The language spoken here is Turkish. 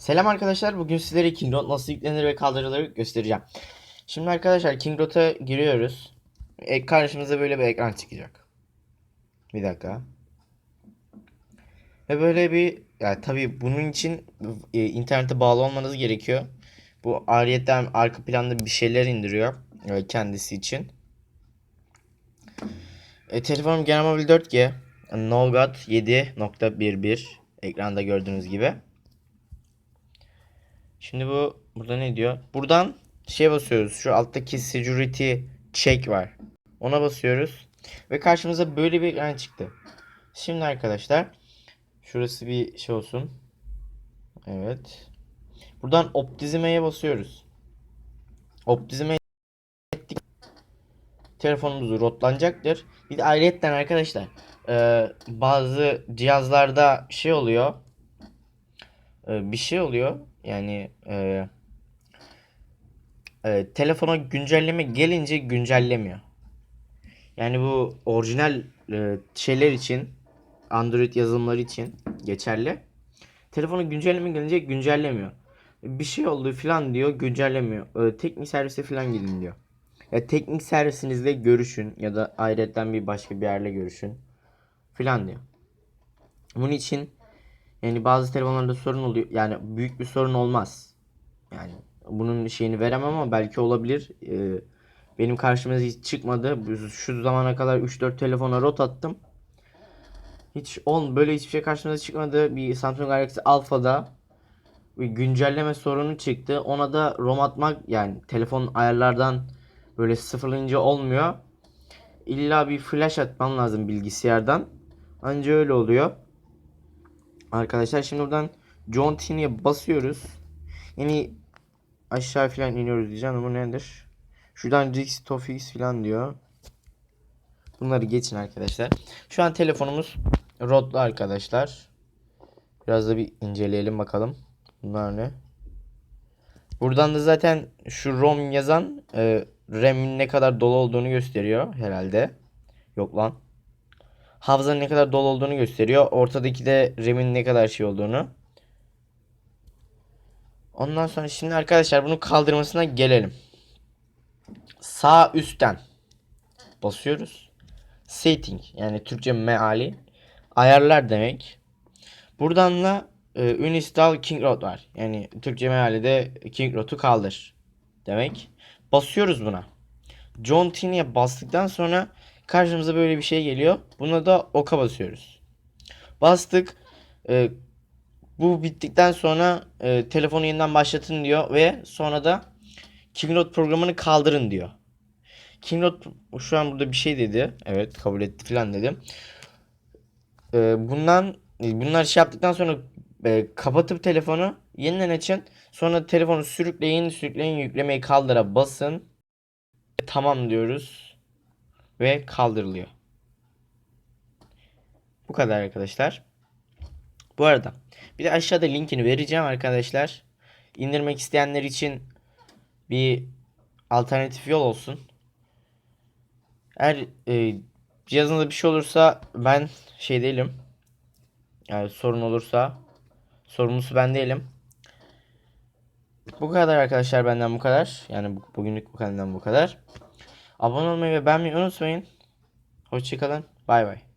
Selam arkadaşlar. Bugün sizlere Kingrot nasıl yüklenir ve kaldırılır göstereceğim. Şimdi arkadaşlar Kingrot'a giriyoruz. E, karşımıza böyle bir ekran çıkacak. Bir dakika. Ve böyle bir yani tabii bunun için e, internete bağlı olmanız gerekiyor. Bu ayrıyetten arka planda bir şeyler indiriyor e, kendisi için. E, telefonum Gene Mobil 4G. Nougat 7.11 ekranda gördüğünüz gibi. Şimdi bu burada ne diyor? Buradan şey basıyoruz. Şu alttaki security check var. Ona basıyoruz. Ve karşımıza böyle bir ekran çıktı. Şimdi arkadaşlar şurası bir şey olsun. Evet. Buradan optimize'ye basıyoruz. Optimize ettik. Telefonumuz rotlanacaktır. Bir de ayrıyetten arkadaşlar bazı cihazlarda şey oluyor. E, bir şey oluyor. Yani e, e, telefona güncelleme gelince güncellemiyor. Yani bu orijinal e, şeyler için Android yazılımları için geçerli. Telefona güncelleme gelince güncellemiyor. Bir şey oldu falan diyor güncellemiyor. E, teknik servise falan gidin diyor. Ya teknik servisinizle görüşün ya da ayrıca bir başka bir yerle görüşün filan diyor. Bunun için yani bazı telefonlarda sorun oluyor. Yani büyük bir sorun olmaz. Yani bunun şeyini veremem ama belki olabilir. Ee, benim karşıma hiç çıkmadı. Şu zamana kadar 3-4 telefona rot attım. Hiç on böyle hiçbir şey karşımıza çıkmadı. Bir Samsung Galaxy Alpha'da bir güncelleme sorunu çıktı. Ona da ROM atmak yani telefon ayarlardan böyle sıfırlayınca olmuyor. İlla bir flash atman lazım bilgisayardan. Anca öyle oluyor. Arkadaşlar şimdi buradan John Tini'ye basıyoruz. Yani aşağı falan iniyoruz diyeceğim ama nedir? Şuradan Rix Tofix falan diyor. Bunları geçin arkadaşlar. Şu an telefonumuz rotlu arkadaşlar. Biraz da bir inceleyelim bakalım. Bunlar ne? Buradan da zaten şu ROM yazan e, RAM'in ne kadar dolu olduğunu gösteriyor herhalde. Yok lan. Hafızanın ne kadar dolu olduğunu gösteriyor. Ortadaki de RAM'in ne kadar şey olduğunu. Ondan sonra şimdi arkadaşlar bunu kaldırmasına gelelim. Sağ üstten basıyoruz. Setting yani Türkçe meali ayarlar demek. Buradan da e, uninstall Kingrot var. Yani Türkçe meali de Kingrot'u kaldır demek. Basıyoruz buna. John Tinney'e bastıktan sonra karşımıza böyle bir şey geliyor. Buna da oka basıyoruz. Bastık. E, bu bittikten sonra e, telefonu yeniden başlatın diyor ve sonra da Kingrot programını kaldırın diyor. Kingrot şu an burada bir şey dedi. Evet kabul etti falan dedim. E, bundan bunlar şey yaptıktan sonra e, kapatıp telefonu yeniden açın. Sonra telefonu sürükleyin, sürükleyin, yüklemeyi kaldıra basın. Tamam diyoruz ve kaldırılıyor. Bu kadar arkadaşlar. Bu arada bir de aşağıda linkini vereceğim arkadaşlar. İndirmek isteyenler için bir alternatif yol olsun. Eğer e, cihazınızda bir şey olursa ben şey değilim. Yani sorun olursa sorumlusu ben değilim. Bu kadar arkadaşlar benden bu kadar. Yani bugünlük bu kadardan bu kadar. Abone olmayı ve beğenmeyi unutmayın. Hoşçakalın. Bay bay.